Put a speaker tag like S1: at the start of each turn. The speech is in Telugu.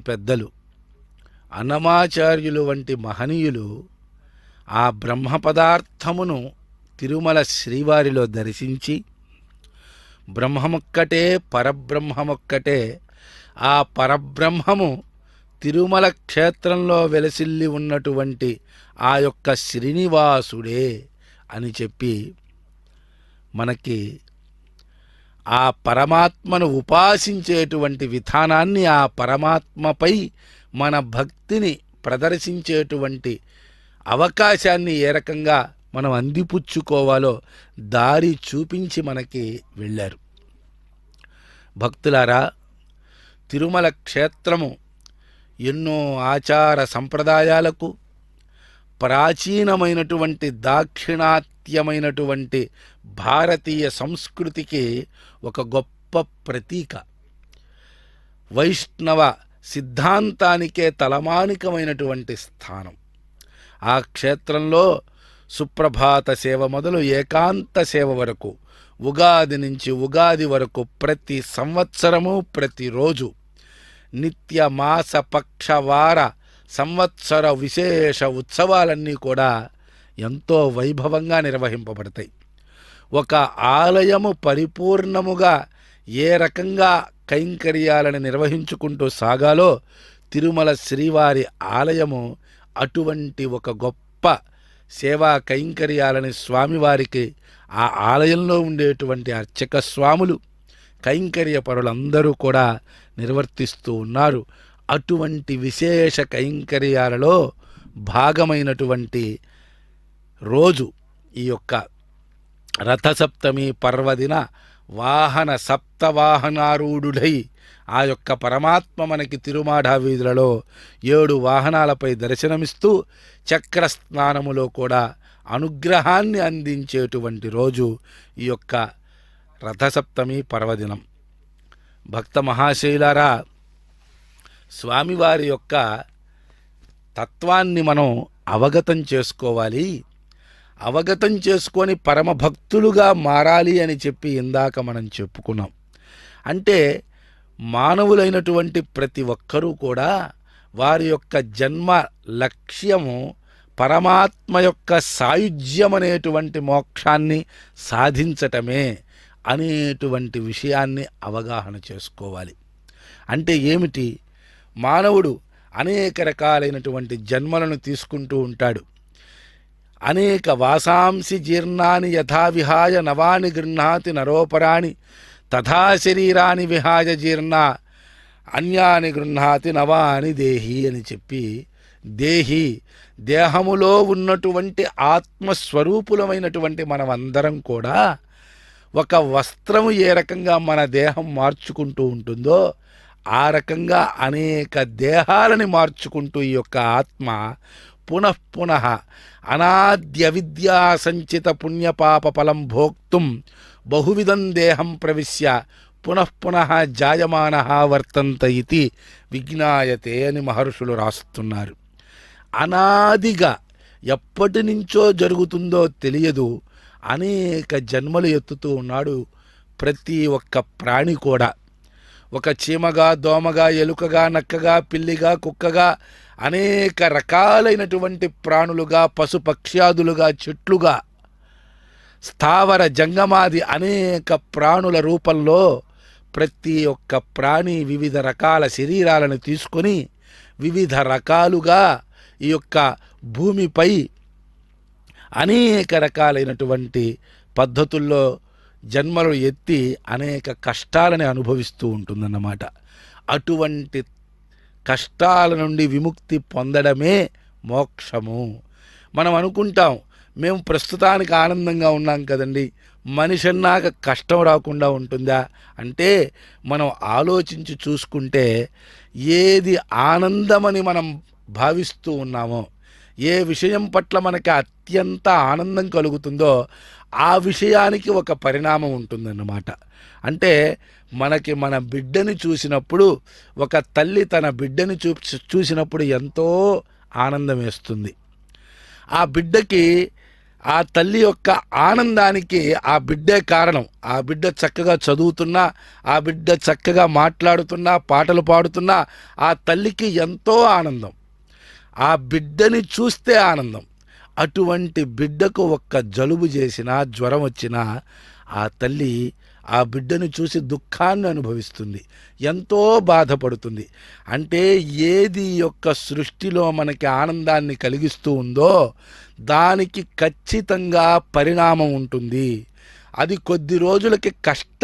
S1: పెద్దలు అన్నమాచార్యులు వంటి మహనీయులు ఆ బ్రహ్మ పదార్థమును తిరుమల శ్రీవారిలో దర్శించి బ్రహ్మమొక్కటే పరబ్రహ్మమొక్కటే ఆ పరబ్రహ్మము తిరుమల క్షేత్రంలో వెలసిల్లి ఉన్నటువంటి ఆ యొక్క శ్రీనివాసుడే అని చెప్పి మనకి ఆ పరమాత్మను ఉపాసించేటువంటి విధానాన్ని ఆ పరమాత్మపై మన భక్తిని ప్రదర్శించేటువంటి అవకాశాన్ని ఏ రకంగా మనం అందిపుచ్చుకోవాలో దారి చూపించి మనకి వెళ్ళారు. భక్తులారా తిరుమల క్షేత్రము ఎన్నో ఆచార సంప్రదాయాలకు ప్రాచీనమైనటువంటి దాక్షిణాత్యమైనటువంటి భారతీయ సంస్కృతికి ఒక గొప్ప ప్రతీక. వైష్ణవ సిద్ధాంతానికే తలమానికమైనటువంటి స్థానం. ఆ క్షేత్రంలో సుప్రభాత సేవ మొదలు ఏకాంత సేవ వరకు ఉగాది నుంచి ఉగాది వరకు ప్రతి సంవత్సరము ప్రతిరోజు నిత్య మాస పక్షవార వార సంవత్సర విశేష ఉత్సవాలన్నీ కూడా ఎంతో వైభవంగా నిర్వహింపబడతాయి. ఒక ఆలయము పరిపూర్ణముగా ఏ రకంగా కైంకర్యాలను నిర్వహించుకుంటూ సాగాలో తిరుమల శ్రీవారి ఆలయము అటువంటి ఒక గొప్ప సేవా కైంకర్యాలని స్వామివారికి ఆ ఆలయంలో ఉండేటువంటి అర్చక స్వాములు కైంకర్య పరులందరూ కూడా నిర్వర్తిస్తూ ఉన్నారు. అటువంటి విశేష కైంకర్యాలలో భాగమైనటువంటి రోజు ఈ యొక్క రథసప్తమి పర్వదిన వాహన సప్తవాహనారూఢుడై ఆ యొక్క పరమాత్మ మనకి తిరుమాఢ వీధులలో ఏడు వాహనాలపై దర్శనమిస్తూ చక్ర స్నానములో కూడా అనుగ్రహాన్ని అందించేటువంటి రోజు ఈ యొక్క రథసప్తమి పర్వదినం. భక్త మహాశైలారా స్వామివారి యొక్క తత్వాన్ని మనం అవగతం చేసుకోవాలి. అవగతం చేసుకొని పరమభక్తులుగా మారాలి అని చెప్పి ఇందాక మనం చెప్పుకున్నాం. అంటే మానవులైనటువంటి ప్రతి ఒక్కరూ కూడా వారి యొక్క జన్మ లక్ష్యము పరమాత్మ యొక్క సాయుధ్యం అనేటువంటి మోక్షాన్ని సాధించటమే అనేటువంటి విషయాన్ని అవగాహన చేసుకోవాలి. అంటే ఏమిటి? మానవుడు అనేక రకాలైనటువంటి జన్మలను తీసుకుంటూ ఉంటాడు. అనేక వాసాంసి జీర్ణాని యథావిహాయ నవాని గృహ్ణాతి నరోపరాణి తథా శరీరాన్ని విహాయ జీర్ణ అన్యాని గృహ్ణాతి నవాని దేహి అని చెప్పి దేహి దేహములో ఉన్నటువంటి ఆత్మస్వరూపులమైనటువంటి మనమందరం కూడా ఒక వస్త్రము ఏ రకంగా మన దేహం మార్చుకుంటూ ఉంటుందో ఆ రకంగా అనేక దేహాలని మార్చుకుంటూ ఈ యొక్క ఆత్మ పునఃపునః అనాద్య విద్యా సంచిత పుణ్యపాప ఫలం భోక్తుం బహువిధం దేహం ప్రవిశ్య పునఃపునః జాయమాన వర్తంత ఇది విజ్ఞాయతే అని మహర్షులు రాస్తున్నారు. అనాదిగా ఎప్పటి నుంచో జరుగుతుందో తెలియదు. అనేక జన్మలు ఎత్తుతూ ఉన్నాడు ప్రతి ఒక్క ప్రాణి కూడా. ఒక చీమగా దోమగా ఎలుకగా నక్కగా పిల్లిగా కుక్కగా అనేక రకాలైనటువంటి ప్రాణులుగా పశుపక్ష్యాదులుగా చెట్లుగా స్థావర జంగమాది అనేక ప్రాణుల రూపంలో ప్రతి ఒక్క ప్రాణి వివిధ రకాల శరీరాలను తీసుకొని వివిధ రకాలుగా ఈ యొక్క భూమిపై అనేక రకాలైనటువంటి పద్ధతుల్లో జన్మలు ఎత్తి అనేక కష్టాలని అనుభవిస్తూ ఉంటుందన్నమాట. అటువంటి కష్టాల నుండి విముక్తి పొందడమే మోక్షము. మనం అనుకుంటాం మేము ప్రస్తుతానికి ఆనందంగా ఉన్నాం కదండి. మనిషి అన్నాక కష్టం రాకుండా ఉంటుందా? అంటే మనం ఆలోచించి చూసుకుంటే ఏది ఆనందమని మనం భావిస్తూ ఉన్నామో ఏ విషయం పట్ల మనకి అత్యంత ఆనందం కలుగుతుందో ఆ విషయానికి ఒక పరిణామం ఉంటుందన్నమాట. అంటే మనకి మన బిడ్డని చూసినప్పుడు ఒక తల్లి తన బిడ్డని చూ చూసినప్పుడు ఎంతో ఆనందం వేస్తుంది. ఆ బిడ్డకి ఆ తల్లి యొక్క ఆనందానికి ఆ బిడ్డే కారణం. ఆ బిడ్డ చక్కగా చదువుతున్నా ఆ బిడ్డ చక్కగా మాట్లాడుతున్నా పాటలు పాడుతున్నా ఆ తల్లికి ఎంతో ఆనందం. ఆ బిడ్డని చూస్తే ఆనందం. అటువంటి బిడ్డకు ఒక్క జలుబు చేసినా జ్వరం వచ్చినా ఆ తల్లి ఆ బిడ్డను చూసి దుఃఖాన్ని అనుభవిస్తుంది. ఎంతో బాధపడుతుంది. అంటే ఏది యొక్క సృష్టిలో మనకి ఆనందాన్ని కలిగిస్తూ ఉందో దానికి ఖచ్చితంగా పరిణామం ఉంటుంది. అది కొద్ది రోజులకి కష్టం